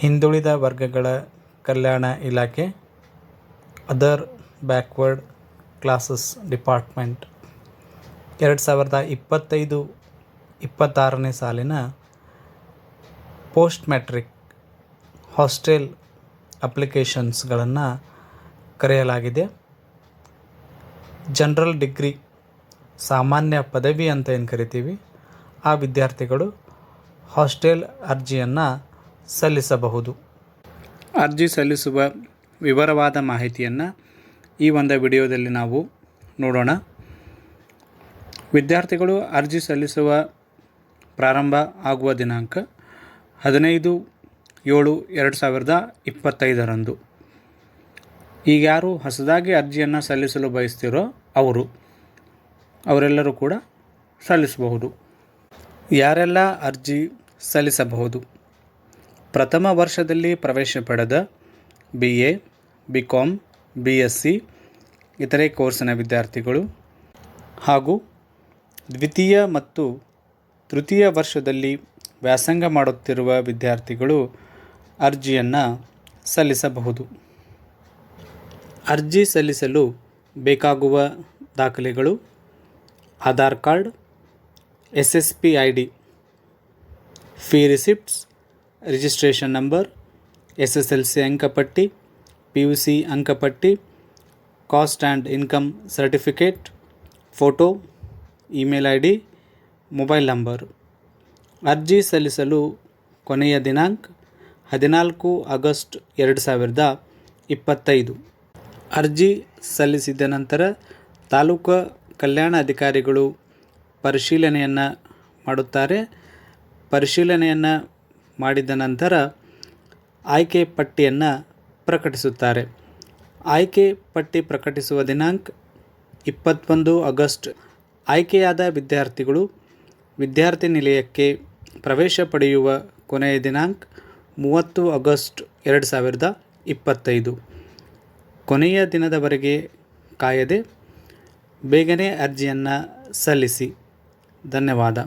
ಹಿಂದುಳಿದ ವರ್ಗಗಳ ಕಲ್ಯಾಣ ಇಲಾಖೆ ಅದರ್ ಬ್ಯಾಕ್ವರ್ಡ್ ಕ್ಲಾಸಸ್ ಡಿಪಾರ್ಟ್ಮೆಂಟ್ ಎರಡು ಸಾವಿರದ ಇಪ್ಪತ್ತೈದು, ಇಪ್ಪತ್ತಾರನೇ ಸಾಲಿನ ಪೋಸ್ಟ್ ಮ್ಯಾಟ್ರಿಕ್ ಹಾಸ್ಟೆಲ್ ಅಪ್ಲಿಕೇಶನ್ಸ್ಗಳನ್ನು ಕರೆಯಲಾಗಿದೆ. ಜನರಲ್ ಡಿಗ್ರಿ ಸಾಮಾನ್ಯ ಪದವಿ ಅಂತ ಏನು ಕರಿತೀವಿ? ಆ ವಿದ್ಯಾರ್ಥಿಗಳು ಹಾಸ್ಟೆಲ್ ಅರ್ಜಿಯನ್ನು ಸಲ್ಲಿಸಬಹುದು. ಅರ್ಜಿ ಸಲ್ಲಿಸುವ ವಿವರವಾದ ಮಾಹಿತಿಯನ್ನು ಈ ಒಂದು ವಿಡಿಯೋದಲ್ಲಿ ನಾವು ನೋಡೋಣ. ವಿದ್ಯಾರ್ಥಿಗಳು ಅರ್ಜಿ ಸಲ್ಲಿಸುವ ಪ್ರಾರಂಭ ಆಗುವ ದಿನಾಂಕ ಹದಿನೈದು ಏಳು ಎರಡು ಸಾವಿರದ ಇಪ್ಪತ್ತೈದರಂದು. ಈಗ ಯಾರು ಹೊಸದಾಗಿ ಅರ್ಜಿಯನ್ನು ಸಲ್ಲಿಸಲು ಬಯಸ್ತಿರೋ ಅವರು, ಅವರೆಲ್ಲರೂ ಕೂಡ ಸಲ್ಲಿಸಬಹುದು. ಯಾರೆಲ್ಲ ಅರ್ಜಿ ಸಲ್ಲಿಸಬಹುದು? ಪ್ರಥಮ ವರ್ಷದಲ್ಲಿ ಪ್ರವೇಶ ಪಡೆದ B A B com B S C ಇತರೆ ಕೋರ್ಸಿನ ವಿದ್ಯಾರ್ಥಿಗಳು ಹಾಗೂ ದ್ವಿತೀಯ ಮತ್ತು ತೃತೀಯ ವರ್ಷದಲ್ಲಿ ವ್ಯಾಸಂಗ ಮಾಡುತ್ತಿರುವ ವಿದ್ಯಾರ್ಥಿಗಳು ಅರ್ಜಿಯನ್ನು ಸಲ್ಲಿಸಬಹುದು. ಅರ್ಜಿ ಸಲ್ಲಿಸಲು ಬೇಕಾಗುವ ದಾಖಲೆಗಳು, Aadhaar card S S P I D fee receipts registration number, S S L C ಅಂಕಪಟ್ಟಿ, ಪಿ ಯು ಸಿ ಅಂಕಪಟ್ಟಿ, caste and income certificate, photo, email I D, mobile number. ಅರ್ಜಿ ಸಲ್ಲಿಸಲು ಕೊನೆಯ ದಿನಾಂಕ ಹದಿನಾಲ್ಕು ಆಗಸ್ಟ್ ಎರಡು ಸಾವಿರದ ಇಪ್ಪತ್ತೈದು. ಅರ್ಜಿ ಸಲ್ಲಿಸಿದ ನಂತರ ತಾಲೂಕು ಕಲ್ಯಾಣ ಅಧಿಕಾರಿಗಳು ಪರಿಶೀಲನೆಯನ್ನು ಮಾಡುತ್ತಾರೆ. ಪರಿಶೀಲನೆಯನ್ನು ಮಾಡಿದ ನಂತರ ಆಯ್ಕೆ ಪಟ್ಟಿಯನ್ನು ಪ್ರಕಟಿಸುತ್ತಾರೆ. ಆಯ್ಕೆ ಪಟ್ಟಿ ಪ್ರಕಟಿಸುವ ದಿನಾಂಕ ಇಪ್ಪತ್ತೊಂದು ಆಗಸ್ಟ್. ಆಯ್ಕೆಯಾದ ವಿದ್ಯಾರ್ಥಿಗಳು ವಿದ್ಯಾರ್ಥಿ ನಿಲಯಕ್ಕೆ ಪ್ರವೇಶ ಪಡೆಯುವ ಕೊನೆಯ ದಿನಾಂಕ ಮೂವತ್ತು ಆಗಸ್ಟ್ ಎರಡು ಸಾವಿರದ ಇಪ್ಪತ್ತೈದು. ಕೊನೆಯ ದಿನದವರೆಗೆ ಕಾಯದೆ ಬೇಗನೆ ಅರ್ಜಿಯನ್ನು ಸಲ್ಲಿಸಿ. ಧನ್ಯವಾದ.